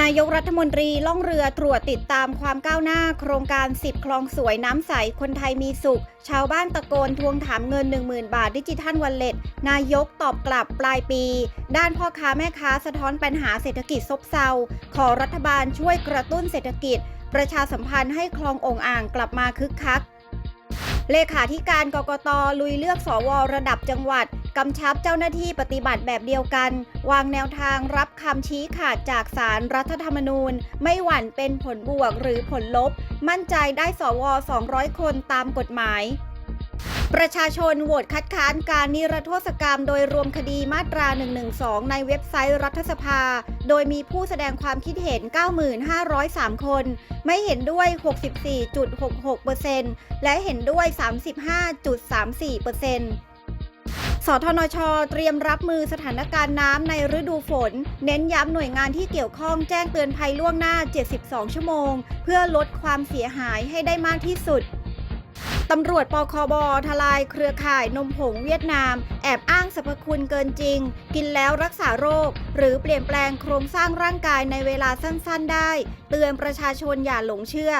นายกรัฐมนตรีล่องเรือตรวจติดตามความก้าวหน้า โครงการ 10 คลองสวยน้ำใส คนไทยมีสุข ชาวบ้านตะโกนทวงถามเงิน 10,000 บาทดิจิทัลวันเล็ตนายกตอบกลับปลายปี ด้านพ่อค้าแม่ค้าสะท้อนปัญหาเศรษฐกิจซบเซา ขอรัฐบาลช่วยกระตุ้นเศรษฐกิจ ประชาสัมพันธ์ให้คลององอ่างกลับมาคึกคักเลขาธิการกกตลุยเลือกสวระดับจังหวัด กำชับเจ้าหน้าที่ปฏิบัติแบบเดียวกัน วางแนวทางรับคำชี้ขาดจากสารรัฐธรรมนูญ ไม่หวั่นเป็นผลบวกหรือผลลบ มั่นใจได้สว 200 คนตามกฎหมายประชาชนโหวตคัดค้านการนิรโทษกรรม โดยรวมคดีมาตรา 112 ในเว็บไซต์รัฐสภา โดยมีผู้แสดงความคิดเห็น 9,503 คน ไม่เห็นด้วย 64.66%และเห็นด้วย 35.34% สทนช เตรียมรับมือสถานการณ์น้ำในฤดูฝน เน้นย้ำหน่วยงานที่เกี่ยวข้องแจ้งเตือนภัยล่วงหน้า 72 ชั่วโมง เพื่อลดความเสียหายให้ได้มากที่สุดตำรวจปคบ ทลายเครือข่ายนมผงเวียดนาม แอบอ้างสรรพคุณเกินจริง กินแล้วรักษาโรค หรือเปลี่ยนแปลงโครงสร้างร่างกายในเวลาสั้นๆ ได้ เตือนประชาชนอย่าหลงเชื่อ